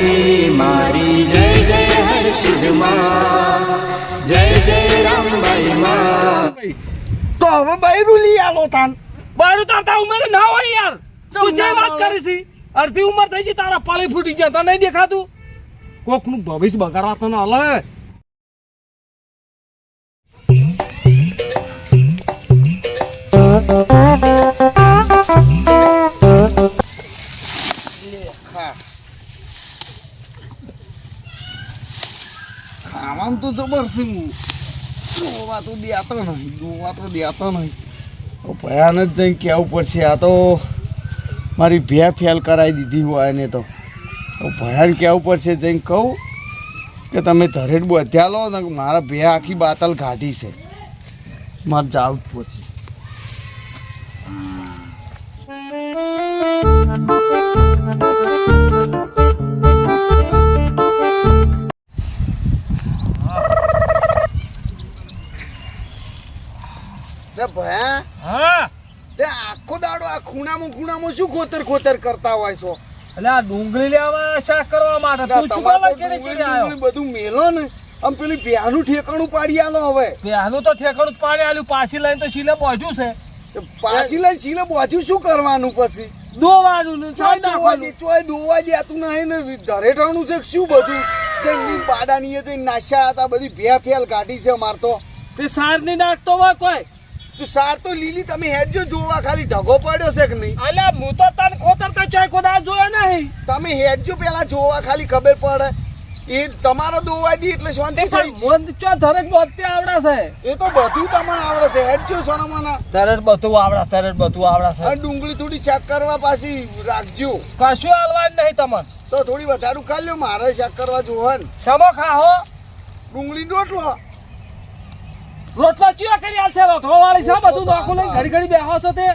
રામબાઈ મારી જય જય હર્ષિદમાં જય જય રામબાઈ માં. તો હવે બૈરું લઈ આલો તાન. બારું તાર તા ઉંમરે ના હોય યાર. તું જે વાત કરી છી અડધી ઉંમર થઈ ગઈ તારા પાલી ફૂટી ગયા તને નહીં દેખાતું? કોકનું ભવિષ્ય બગાડવા તને હલે તો જબરસિંહ ગોવા તો દેતો નહીં ગોવા તો દેતો નહીં. તો ભયાન જ જઈને કહેવું પડશે? આ તો મારી ભે ફેલ કરાવી દીધી હોય એને તો. ભયાન કહેવું પડશે જઈને કહું કે તમે ધરેડ બધ્યા લો ને મારા ભે આખી બાતલ કાઢી છે. મારે જાવું જ પડશે. તે ભયા હા. તે આખો દાડો આ ખૂણામાં ખૂણામાં શું ખોતર ખોતર કરતા હોય છો? એટલે આ ડુંગળી લેવા શાક કરવા માટે. તું શું કરવા તો ડુંગળી ચેડે આવ્યો ડુંગળી બધું મેલો ને આમ પેલી ભ્યાનું ઠેકાણું પાડી આલો હવે. તો ઠેકાણું આલ્યું પાછી લઈને તો શીલે પહોંચ્યું છે. પાછી લઈને છીલે પહોંચ્યું શું કરવાનું પછી? દોવાનું ને સાઈ નાખવાનું. ચોય દોવા દેતું નહીં ને છે શું બધું? એ જઈને નાશ્યા હતા બધી ભે ફેલ કાઢી છે અમાર તો. તે સારની નાખતો હોય કોઈ. તું સાર તો લીલી તમે હેડજો જોવા ખાલી ઢગો પડ્યો છે કે નહીં? અલે હું તો તન ખોતર તો ચાય ખોદા જોયો નહીં. તમે હેડજો પેલા જોવા ખાલી ખબર પડે. એ તમારો દોવા દી એટલે શાંતિ થઈ છે મન ચો ધરે બોતે આવડે છે. એ તો બધું તમને આવડે છે. હેડજો સોનામાના. તરત બધું આવડે તરત બધું આવડે આ ડુંગળી થોડી ચેક કરવા પાછી રાખજો. કશું હાલવાનું નહીં તમને. તો થોડી વધારું ખા લ્યો મારે ચેક કરવા જોવન. સમો ખાહો ડુંગળી રોટલો. રોટલો ચિયો કરી આલશે છે રોટલો વાળી છે બધું નોખું લઈને ઘડી ઘડી બેહો છો તે.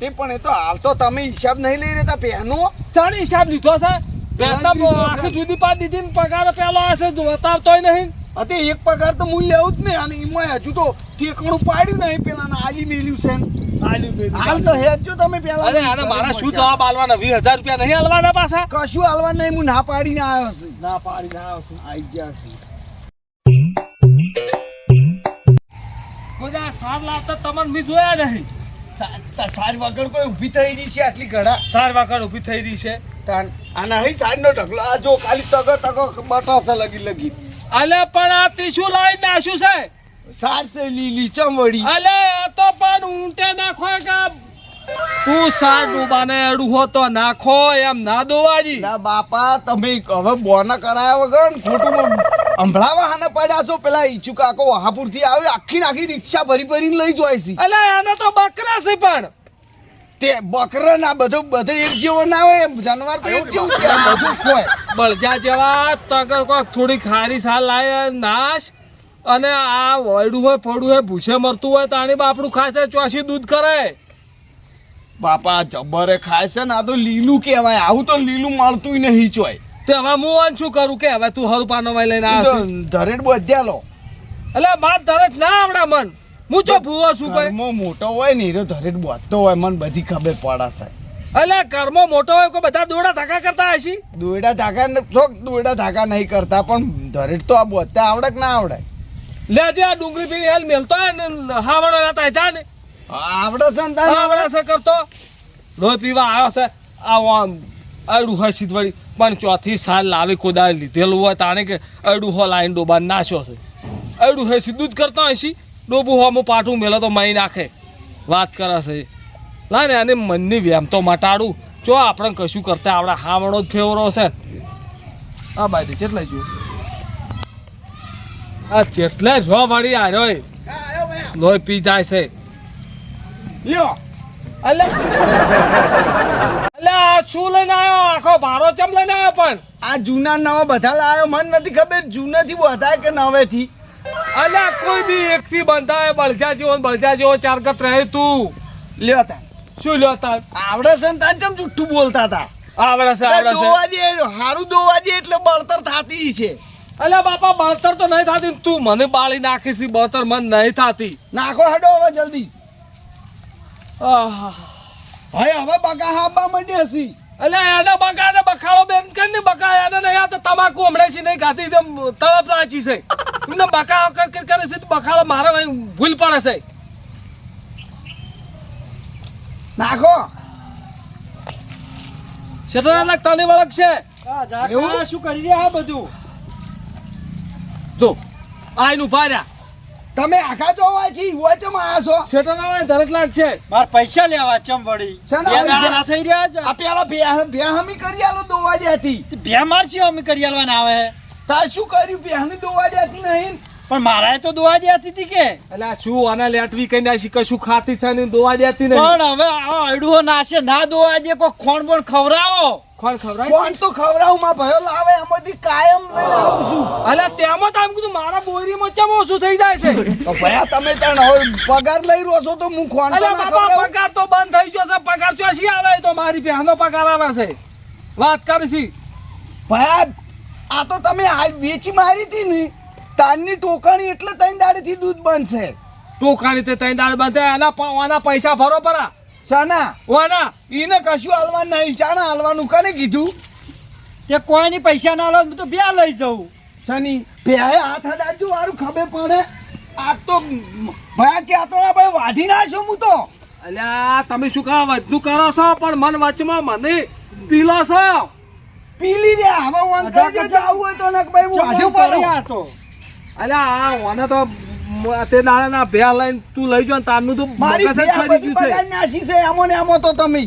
તે પણ એ તો હાલ તો તમે હિસાબ નહીં લઈ રહેતા પહેનો ચાણી હિસાબ લીધો છે. બેટા આખી જુદી પાડ દીધી ને પગાર પેલો હશે બતાવતોય નહીં. અતે એક પગાર તો મૂલ્ય આવું જ નહીં અને એમાં હજુ તો ઠેકણું પાડ્યું નહીં પેલા આલી મેલ્યું છે. હાલ તો હેડજો તમે પેલા. અરે આને મારા શું જવાબ આલવાના? વીસ હજાર રૂપિયા નહીં આલવાના પાછા? કશું હાલવા નહીં હું ના પાડીને આવ્યો છું. ના પાડી આવ્યો આવશે આઈ ગયા છું. બધા સાર લાવતા તમને મેં જોયા નહીં. સાર વાગડ કોઈ ઊભી થઈ રહી છે આટલી ઘડા. સાર વાકડ ઊભી થઈ રહી છે. આના આ નહીં સાઈડનો ઢગલો આ જો ખાલી તગો તગો બટાસે લગી લગી. અલે પણ આ ટીશ્યુ લાવી નાશું છે. સાર છે લીલી ચમડી અલે આ તો પણ ઊંટે નાખો કે તું સાર ડૂબાને અડું હો તો નાખો એમ ના દોવાજી ના બાપા તમે હવે બોના કરાયા વગર ખોટું હંભળાવા હાને પડ્યા છો. પેલા ઈચુ કાકો વહાપુરથી આવે આખી નાખી આખી રિક્ષા ભરી ભરીને લઈ જાય છે. અલે આને તો બકરા છે પણ. તે બકરા ના બધો બધો એક જેવો ના હોય જાનવર તો એક જેવું કે બધું ખોય બળજા જેવા તક કોક થોડી ખારી સાલ લાય નાશ. અને આ વળડું હોય પડું હોય ભૂસે મરતું હોય તાણી બાપડું ખાશે ચોસી દૂધ કરે. બાપા જબ્બરે ખાય છે ને આ તો લીલું કહેવાય. આવું તો લીલું મળતું નહીં ચોય. તે હવે હું આને શું કરું? કે હવે તું હરું પાનો વાય લઈને આવ્યો ધરેટ ધરેડ બધ્યા લો એટલે માર ધરેટ ના આવડે મન. હું જો ભૂવો છું કઈ? મોટો હોય ને એ ધરેડ બોધતો હોય મન બધી ખબર પડાશે એટલે કર્મો મોટો હોય કોઈ બધા દોડા ધાકા કરતા હશી? દોડા ધાકા ચોક દોયડા ધાકા નહીં કરતા પણ ધરેડ તો આ બધતા આવડે કે ના આવડે? લે જે આ ડુંગળી પીણી હેલ મેલતો હોય ને હાવડો લેતા હતા ને. આવડે છે? આવડે છે કરતો. લોહી પીવા આવ્યો છે. આવો આમ અડું હોય સીધવડી પણ ચોથી સાલ લાવી કોદાળ લીધેલું હોય તાણે કે અડુહો લાઈન ડોબા નાખ્યો છે. અડુહે હોય સીધું જ કરતા હશી ડોબું હો પાઠું પાટું મેલો તો માઈ નાખે. વાત કરે છે. ના ને આને મનની વ્યામ તો મટાડું. જો આપણે કશું કરતા આપણે હાવણો જ ફેવરો છે. આ ભાઈ ચેટલા જો? આ જેટલા જો વાળી આવ્યો હા, લોહી પી જાય છે. લ્યો. અલે. અલે આ શું લઈને આવ્યો? આખો ભારો ચમ લઈને આવ્યો પણ? આ જૂના નવા બધા લાયો મને નથી ખબર જૂનાથી બધા કે નવેથી. અલે કોઈ બી એક થી બંધાય બળજા જેવો બળજા જેવો ચારગત રહે તું. લ્યો તા શું લ્યો આવડે છે ને ચમ જુઠ્ઠું બોલતા હતા આવડે છે આવડે છે. દોવા દે હારું દોવા દે એટલે બળતર થાતી છે. અલે બાપા બળતર તો નહીં થતી તું મને બાળી નાખીશ બળતર મન નહીં થતી. નાખો હડો હવે જલ્દી. આહ. હવે હવે બગા હાબા માંડી હસી અલે એને બકા ને બખાડો બેન કર ને બકા એને નહીં આ પાકું હમણાં છે નહીં ખાતી એકદમ તળપ છે. એમને બકા કર કર કરે છે તો બખાડો મારે ભૂલ પડે છે. નાખો. શેઠાના લાગ તને વળગ છે? શું કરી રહ્યા બધું? જો આઈનું ભાર્યા તમે આખા જોવાથી હોય તો આયા છો શેઠાના વાળા ધરક લાગ છે માર પૈસા લેવા ચમ વળી બે પૈસા? થઈ રહ્યા છે. આ પેલા બે બે હમી કરી આલો દોવા જાતી બે માર છે કરી કરી આલવાના આવે. તાર શું કર્યું? બેહની દોવા જાતી નહીં. પણ મારાએ તો દોવા દેતી હતી કે. એટલે શું આને લેટવી કઈ ના કશું ખાતી છે ને દોવા દેતી નહીં પણ હવે આ અડુઓ નાશે ના દોવા દે કોઈ ખોણ બોણ ખવડાવો. ખોણ ખવરાય કોણ તો ખવરાવું માં ભયો લાવે એમાંથી કાયમ લઈને આવું છું. અલા તેમાં તો આમ કીધું મારા બોરીમાં ચમ ઓછું થઈ જાય છે? તો ભયા તમે તણ હવે પગાર લઈ રહ્યો છો તો હું ખોણ તો ના બાપા પગાર તો બંધ થઈ ગયો છે પગાર તો શી આવે? તો મારી બહેનો પગાર આવે છે. વાત કરીશી ભયા આ તો તમે આ વેચી મારી હતી ને તારની ટોકણી એટલે ત્રણ દાડેથી દૂધ બનશે. ટોકાણી તે ત્રણ દાડ બંધ એના પ- આના પૈસા ભરો પરા. શાના? ઓના. ઈને કશું હાલવાનું નહીં. ચાના હાલવાનું કને કીધું? કે કોઈની પૈસા ના લો તો બે લઈ જાઉં. શની બે હાથ અડાડજો મારું ખબર પડે. આ તો ભયા ક્યાં તો ભાઈ વાઢી નાખ્યો હું તો. અલ્યા તમે શું કહો વધુ કરો છો? પણ મન વચમાં મને પીલો છો. પીલી દે હવે હું દે જાવું હોય તો ને ભાઈ હું વાઢ્યો પડો. કર્યા તો. અલ્યા આ ઓને તો તે તે દાડાના ભે લઈને તું લઈ જો ને તારનું તો મારી જ ફરી ગયું છે. બગાડી નાસી છે આમો ને આમો તો તમે.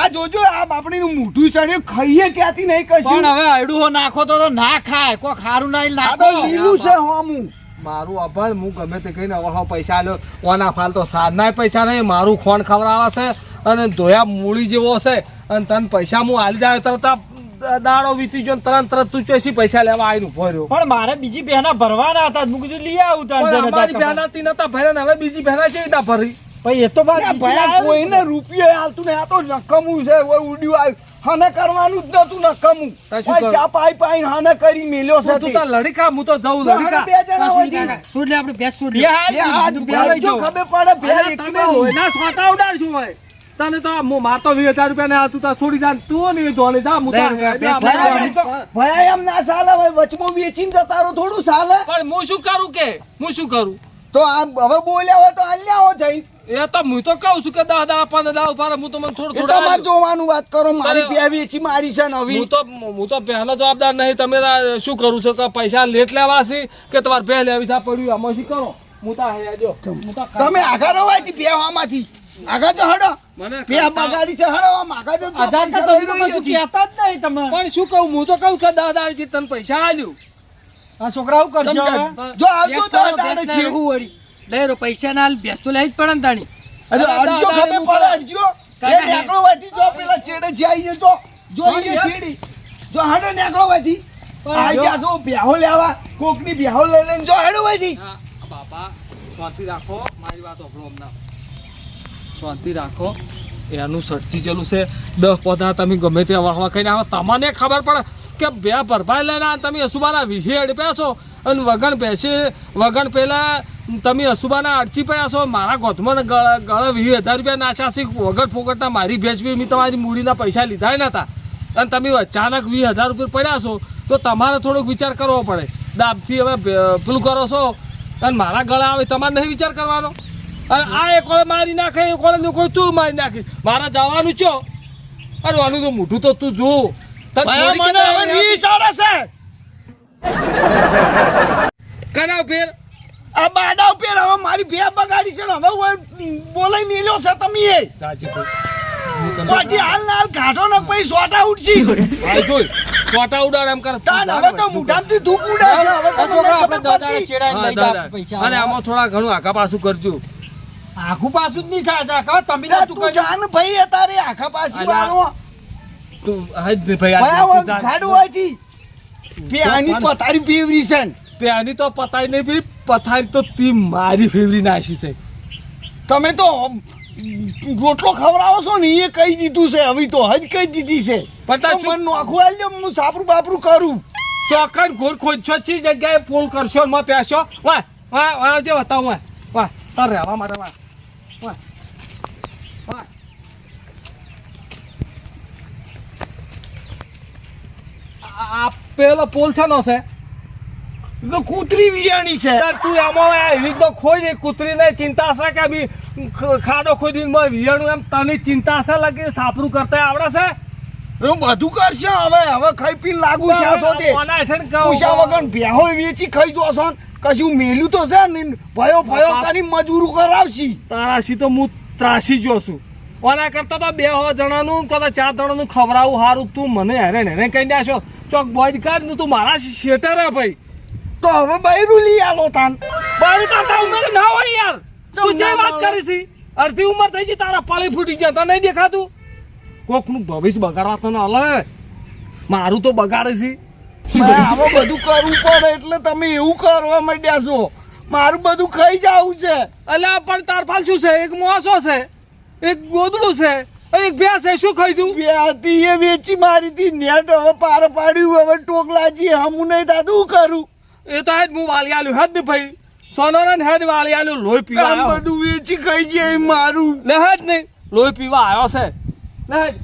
આ જોજો આ બાપડીનું મોઢું ચડ્યું ખાઈએ ક્યાંથી નહીં કશું? પણ હવે અડુઓ નાખો તો તો ના ખાય કોઈ ખારું ના આ તો નાખો. લીલું છે હોમું મારું અભણ હું ગમે તે કહીને અવળો પૈસા આલ્યો. ઓના ફાલ તો સારના પૈસા નહીં મારું ખોણ ખવડાવે છે અને ધોયા મૂળી જેવો હશે. અને તને પૈસા હું આલી જાય તરત દાડો વીતી ગયો તરત તરત તું ચોસી પૈસા લેવા આવીને ઊભો રહ્યો. પણ મારે બીજી બહેના ભરવાના હતા હું કીધું લઈ આવું તાર જરા બહેના તી નતા ભર્યા હવે બીજી બહેના છે તા ભરી? ભાઈ એ તો બાર ભયા કોઈને રૂપિયો હાલતું નહીં. આ તો નકમું છે ઓય ઉડ્યું આવ્યું. હને કરવાનું જ નતું નકમું. ચા પાઈ પાઈ હને કરી મેલ્યો છે તું તો લડકા મુ હું તો જઉં તો લડી હને ખા બે જણા હોય તી. લે આપણે બે હાથ લે બે બે લઈ જો. જાઉં. ખબર પડે બે એક લોહીના સોટા ઉડાડશું હોય તને તો હું મારતો વીસ હજાર રૂપિયા ને આતું તા છોડી જા તું ને જોને જા મુ તો- ભયા એમ ના સાલે ભાઈ વચમો વેચીન જતારો થોડું સાલે પણ હું શું કરું કે? હું શું કરું? તો આ હવે બોલ્યા હોય તો હાલ્યા હો જઈ એ તો હું તો કહું છું કે દાદા દા પંદર દા ઊભા રહો. હું તો મને થોડું થોડું તમારે જોવાનું વાત કરો મારી પ્યા વેચી મારી છે નવી. હું તો હું તો પહેલો જવાબદાર નહીં તમે શું કરું છો કે પૈસા લેટ લેવા છે કે તમારે પહેલે લેવી પડ્યું આમાં શું કરો? હું તો તમે આખા હું તો તમે આગા જો હડો. છે જો આઝાદ તો પૈસા તમે કશું કહેતા જ નહીં તમે. પણ શું કહું? હું તો કહું કે દાદા તને પૈસા આલ્યું. આ છોકરાઓ કરશે હવે. છું. જો આવજો તો અટાણે છે. પૈસા ના બેસ તો લઈ જ પડે ને તાણી. અરે અડજો ખબર પડે અડજો. એ નેકળો વાથી જો પેલા છેડે જઈએ જો. જો એ છેડી. જો હાડો નેકળો વાથી આ ગયા છો બ્યાહો લેવા. કોકની બ્યાહો લઈ લઈને જો હાડો વાથી બાપા શાંતિ રાખો. મારી વાત સાંભળો હમણાં. શાંતિ રાખો. એનું સટકી જેલું છે. દસ પોતા તમે ગમે તે વાહવા કહીને આવો. તમને ખબર પડે કે બે ભરપાઈ લઈને તમે અસુબાના વિહે અડપ્યા છો. અને વગણ પેસે વગણ પહેલાં તમે અસુબાના અડચી પડ્યા છો. મારા ગોથમાં ગળે વીસ હજાર રૂપિયા નાચ્યા છે. વગર ફોગટના મારી ભેજવી મેં તમારી મૂડીના પૈસા લીધા નતા. અને તમે અચાનક વીસ હજાર રૂપિયા પડ્યા છો, તો તમારે થોડોક વિચાર કરવો પડે. દાબથી હવે પેલું કરો છો. અને મારા ગળા આવે તમારે નહીં વિચાર કરવાનો. અને આ એક કોળે મારી નાખે એક કોળે કોઈ તું મારી નાખી. મારે જવાનું છો? અરે આનું તો મોઢું તો તું જો. કના ફેર આ બાડા ઉપર હવે મારી ભે બગાડી છે ને હવે હું બોલાઈ મેલ્યો છે તમે એ. સાચી તો હાલ ના હાલ કાઢો ને પછી સોટા ઉડશી. ભાઈ જોઈ છોટા ઉડાડ એમ કરે. તાન હવે તો મુઠામથી ધૂપ ઉડે હવે તો આપણે દાદા હા, લઈ જા પૈસા. અને આમાં થોડા ઘણું આગા પાછું કરજો. આખું પાછું જ નહીં થાય જા કહો તમે ના તું જાન ભાઈ અતારે આખા પાછી વાળો. તું હજ ભાઈ આ હવે તું જા. ખાડું હોયથી પેઆની પથારી પીવરી છે ને. પેની તો પતાઈ નહીં પી પથારી તો તી મારી ફેવરી નાશી છે. તમે તો રોટલો ખવડાવો છો ને એ કહી દીધું છે હવે તો હજ કહી દીધી છે. પતા તો શું- આલ્યો હું સાપરું બાપરું કરું. ચોકન ઘોર ખોજો છી જગ્યાએ ફોન કરશો માં પેશો. વાહ વાહ વાહ જે બતાવું વાહ તાર રહેવા વાહ વાહ. વાહ આ પેલો પોલ છે? તો કૂતરી વિયાણી છે. તું એમાં એવી તો ખોઈ કૂતરીને ચિંતા છે કે બી ખાડો ખોદી વિયાણું એમ તને ચિંતા છે લાગે સાપરું કરતા આવડે છે? હું બધું કરશે હવે હવે ખાઈ પી લાગુ છે કહું? પૂછ્યા વગર ભેહો વેચી ખાઈ જોશો કશું મેલ્યું તો છે ને? ભયો ભયો કરી મજૂરું કરાવશી. તારાશી તો હું ત્રાસી જો છું. ઓના કરતા તો બે હો જણાનું કદાચ ચાર જણાનું ખવડાવું સારું તું મને હેરે હેરે કહી દેશો. ચોક બોઈડ કર ને તું મારા શેટર હે ભાઈ. તો હવે બૈરું લઈ આલો તાન. બારી તાતા ઉંમર ના હોય યાર. તું જે વાત. કરી છે અડધી ઉંમર થઈ ગઈ તારા પાળી ફૂટી જાય તને નહીં દેખાતું? કોકનું ભવિષ્ય બગાડવા તને હલે મારું તો બગાડે છે. મારે આમાં બધું કરવું પડે એટલે તમે એવું કરવા માંડ્યા છો. મારું બધું ખાઈ જવું છે. અલ્યા પણ તાર પાલ શું છે એક મોસો છે એક ગોદડું છે એક ભેંસ છે શું ખાઈશું બે હતી એ વેચી મારી હતી નેટ હવે પાર પાડ્યું હવે ટોકલાજી હમું નહીં હું કરું? એ તો હેડ હું વાલી આલ્યું હેડ ને ભાઈ. સોનોરા ને હેડ વાલી આલ્યું લોહી પીવા બધું વેચી ખાઈ ગયા મારું. લે હેડ નહીં લોહી પીવા આવ્યો છે. લે હેડ